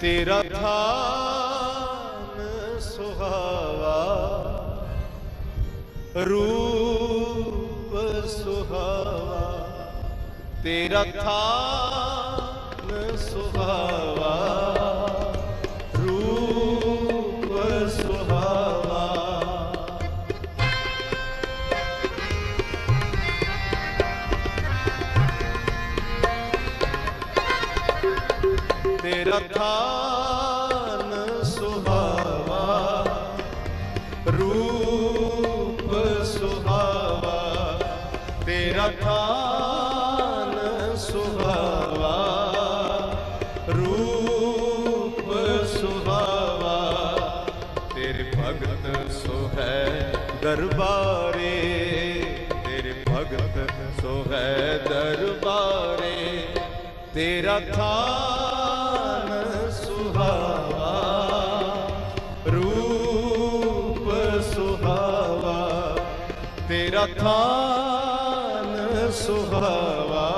ਤੇਰਾ ਥਾਨ ਸੁਹਾਵਾ ਰੂਪ ਸੁਹਾਵਾ। ਤੇਰਾ ਥਾਨ ਸੁਹਾਵਾ। ਤੇਰਾ ਥਾਨ ਸੁਹਾਵਾ, ਰੂਪ ਸੁਹਾਵਾ। ਤੇਰਾ ਥਾਨ ਸੁਹਾਵਾ, ਰੂਪ ਸੁਹਾਵਾ। ਤੇਰੇ ਭਗਤ ਸੋਹੈ ਦਰਬਾਰੇ, ਤੇਰੇ ਭਗਤ ਸੋਹੈ ਦਰਬਾਰੇ। ਤੇਰਾ ਥਾਨ ਥਾਨ ਸੁਹਾਵਾ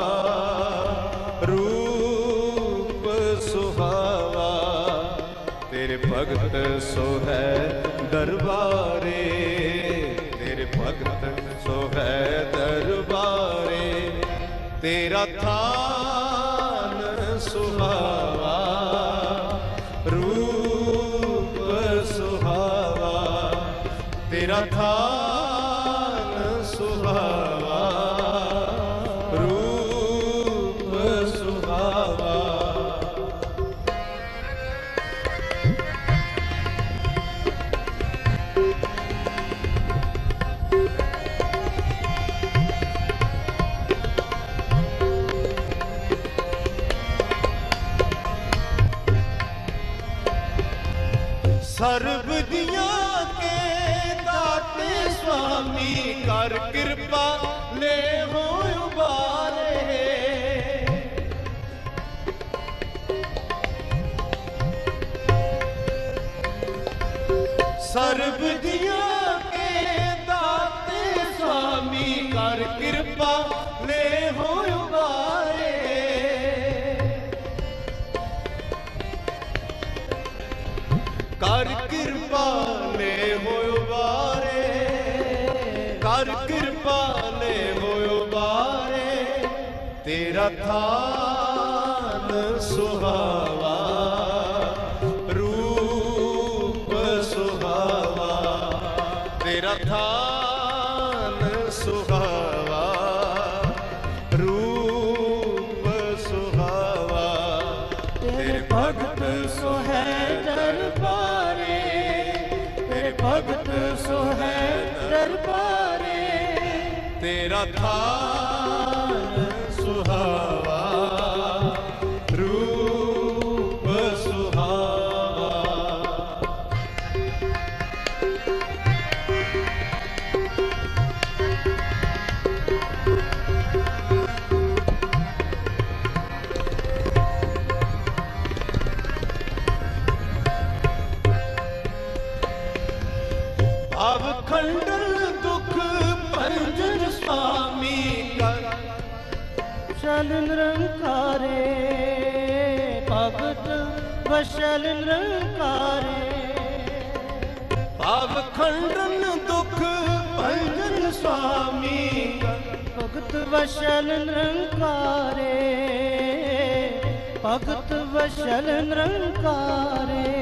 ਰੂਪ ਸੁਹਾਵਾ ਤੇਰੇ ਭਗਤ ਸੋ ਹੈ ਦਰਬਾਰੇ, ਤੇਰੇ ਭਗਤ ਸੋ ਹੈ ਦਰਬਾਰੇ। ਤੇਰਾ ਥਾਨ ਸੁਹਾਵਾ ਰੂਪ ਸੁਹਾਵਾ ਤੇਰਾ ਥਾਨ ਸਰਬ ਦੀਆਂ ਕੇ ਦਾਤੇ ਸੁਆਮੀ ਕਰ ਕਿਰਪਾ ਲੈ ਹੋ ਉਬਾਰੇ। ਸਰਬ ਦੀਆਂ ਕੇ ਦਾਤੇ ਸੁਆਮੀ ਕਰ ਕਿਰਪਾ ਕਰ ਕਿਰਪਾ ਲੈ ਹੋਇ ਬਾਰੇ ਕਰ ਕਿਰਪਾ ਲੈ ਹੋਇ ਬਾਰੇ ਤੇਰਾ ਥਾਨ ਦਰਬਾਰੇ ਤੇਰਾ ਥਾਨ ਸੁਹਾਵਾ ਰੂਪ ਸੁਹਾਵਾ। ਅਬ ਖੰਡਨ ਚਲ ਨਿਰੰਕਾਰੇ ਭਗਤ ਵਸ਼ਲ ਨਿਰੰਕਾਰੇ। ਅਬ ਖੰਡਨ ਦੁਖ ਭੰਜਨ ਸੁਆਮੀ ਕਰ ਭਗਤ ਵਸ਼ਲ ਨਿਰੰਕਾਰੇ ਭਗਤ ਵਸ਼ਲ ਨਿਰੰਕਾਰੇ।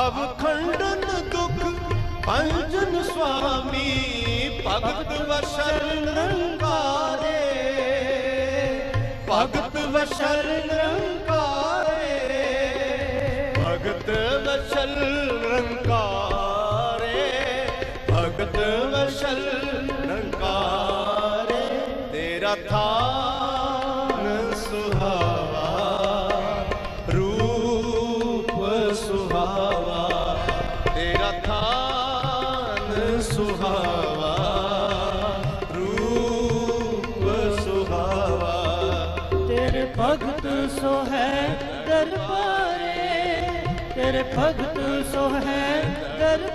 ਅਵ ਖੰਡਨ ਦੁਖ ਭੰਜਨ ਸੁਆਮੀ, ਭਗਤ ਵਸ਼ਲ ਨਿਰੰਕਾਰੇ ਭਗਤ ਵਸ਼ਲ ਨਿਰੰਕਾਰੇ ਭਗਤ ਵਸ਼ਲ ਨਿਰੰਕਾਰੇ ਭਗਤ ਵਸ਼ਲ ਨਿਰੰਕਾਰੇ ਤੇਰਾ ਥਾਨ ਸੁਹਾਵਾ, ਰੂਪ ਸੁਹਾਵਾ। ਭਗਤ ਸੋ ਹੈ ਦਰਬਾਰੇ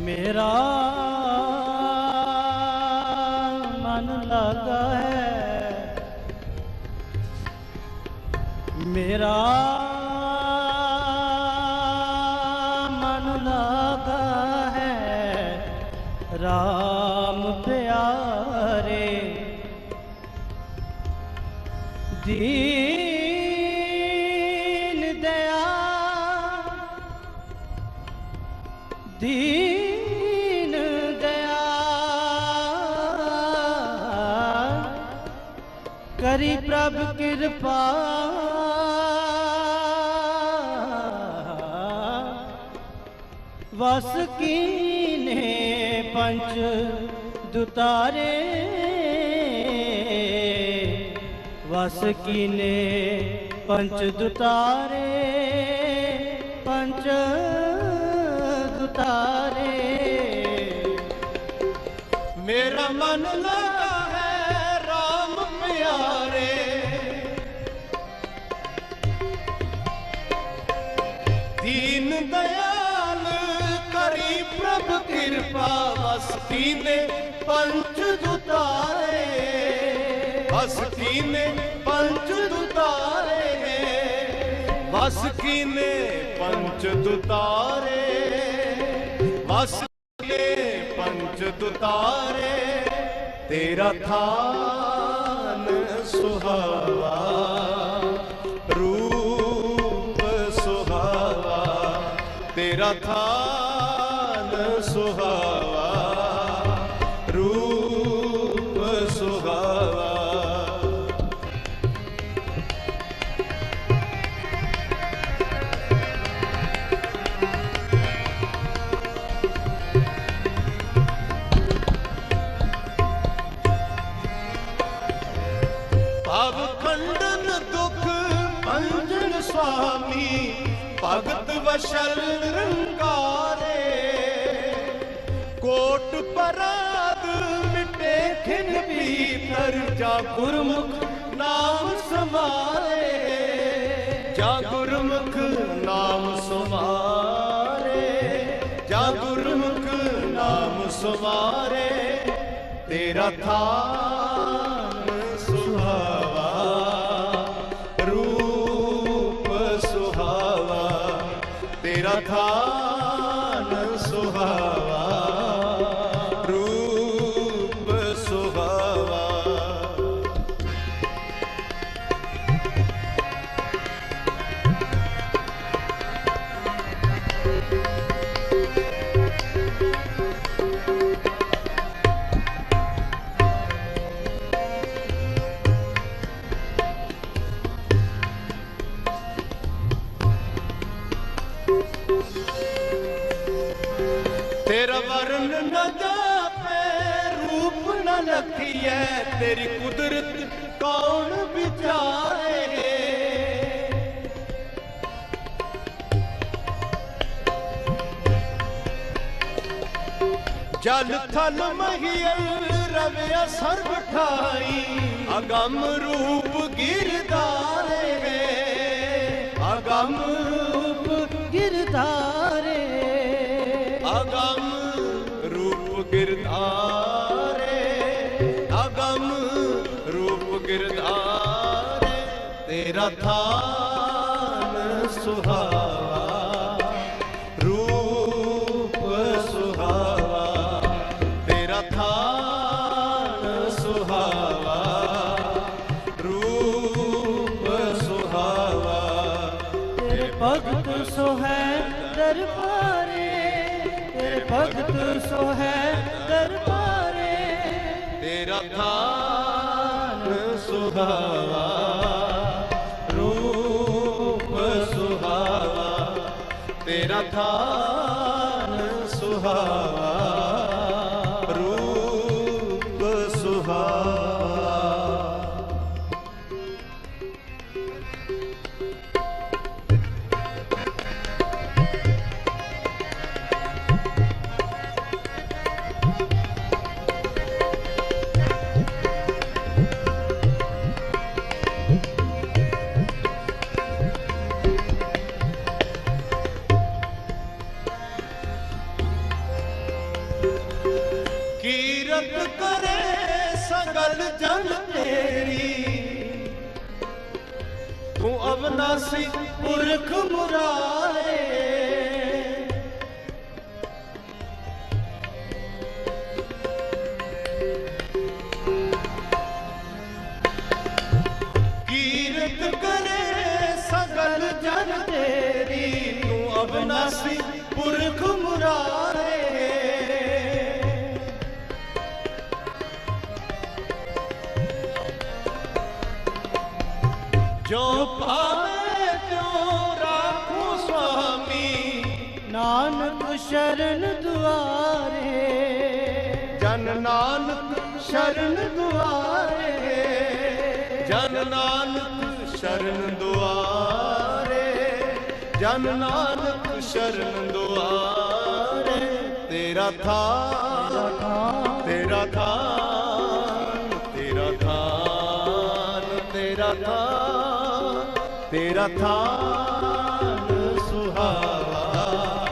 ਮੇਰਾ ਮਨ ਲਗਾ ਹੈ। ਮੇਰਾ ਮਨ ਲਗਾ ਹੈ। RAM ਪਿਆਰੇ ਦੀਨ ਦੀ ਪ੍ਰਭ ਕਿਰਪਾ। ਵਸ ਕੀਨੇ ਪੰਚ ਦੁਤਾਰੇ। ਵਸ ਕੀਨੇ ਪੰਚ ਦੁਤਾਰੇ। ਪੰਚ ਦੁਤਾਰੇ। ਮੇਰਾ ਮਨ ਲਾਗਾ ਦੀਨ ਦਇਆਲ ਕਰੀ ਪ੍ਰਭ ਕਿਰਪਾ ਵਸ ਕੀਨੇ ਪੰਚ ਦੁਤਾਰੇ ਵਸ ਕੀਨੇ ਪੰਚ ਦੁਤਾਰੇ ਵਸ ਕੀਨੇ ਪੰਚ ਦੁਤਾਰੇ ਵਸ ਕੀਨੇ ਪੰਚ ਦੁਤਾਰੇ ਤੇਰਾ ਥਾਨ ਸੁਹਾਵਾ ਤੇਰਾ ਭਗਤ ਨਿਰੰਕਾਰੇ ਕੋਟ ਪਰਾਦ ਮਿਟੇ ਖਿਨ ਭੀਤਰ ਜਾ ਗੁਰਮੁਖ ਨਾਮ ਸਮਾਰੇ ਜਾ ਗੁਰਮੁਖ ਨਾਮ ਸਮਾਰੇ ਜਾ ਗੁਰਮੁਖ ਨਾਮ ਸਮਾਰੇ ਤੇਰਾ ਥਾ ਸੁਹਾਵਾ। ਲਖੀਐ ਤੇਰੀ ਕੁਦਰਤ ਕੌਣ ਵਿਚਾਰੇ? ਜਲ ਥਲ ਮਹੀਲ ਰਵਿਆ ਸਰਬ ਠਾਈ, ਅਗੰਮ ਰੂਪ ਗਿਰਦਾਰੇ ਅਗੰਮ ਰੂਪ ਗਿਰਦਾਰੇ ਤੇਰਾ ਥਾਨ ਸੁਹਾਵਾ, ਰੂਪ ਸੁਹਾਵਾ। ਤੇਰਾ ਥਾਨ ਸੁਹਾਵਾ, ਰੂਪ ਸੁਹਾਵਾ। ਤੇਰੇ ਭਗਤ ਸੋ ਦਰਬਾਰੇ, ਤੇਰੇ ਭਗਤ ਸੋਹੈ ਦਰਬਾਰੇ। ਤੇਰਾ ਥਾਨ ਸੁਹਾਵਾ। ਤੇਰਾ ਥਾਨ ਜਨ ਤੇਰੀ। ਤੂੰ ਅਬਨਾਸੀ ਪੁਰਖ ਮੁਰਾਰੇ। ਕੀਰਤ ਕਰੇ ਸਗਲ ਜਨ ਤੇਰੀ। ਤੂੰ ਅਵਨਾਸ਼ੀ ਪੁਰਖ ਮੁਰਾਰੇ। ਜੋ ਪਾਵੇ ਤਿਉ ਰਾਖੂ ਸੁਆਮੀ, ਨਾਨਕ ਸ਼ਰਨ ਦੁਆਰੇ। ਜਨ ਨਾਨਕ ਸ਼ਰਨ ਦੁਆਰੇ। ਜਨ ਨਾਨਕ ਸ਼ਰਨ ਦੁਆਰੇ। ਜਨ ਨਾਨਕ ਸ਼ਰਨ ਦੁਆਰੇ। ਤੇਰਾ ਥਾਨ ਤੇਰਾ ਥਾਨ ਤੇਰਾ ਥਾਨ ਤੇਰਾ ਥਾਨ। ਤੇਰਾ ਥਾਨ ਸੁਹਾਵਾ,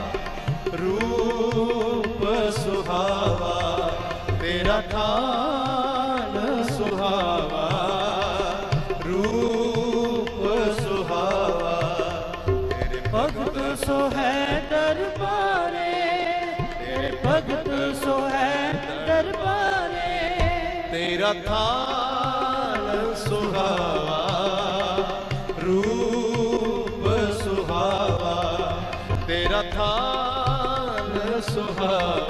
ਰੂਪ ਸੁਹਾਵਾ, ਤੇਰਾ ਥਾਨ ਸੁਹਾਵਾ, ਰੂਪ ਸੁਹਾਵਾ, ਤੇਰੇ ਭਗਤ ਸੋ ਹੈ ਦਰਬਾਰੇ, ਤੇਰੇ ਭਗਤ ਸੋ ਹੈ ਦਰਬਾਰੇ, ਤੇਰਾ ਥਾਨ ਥਾਨ ਸੁਹਾਵਾ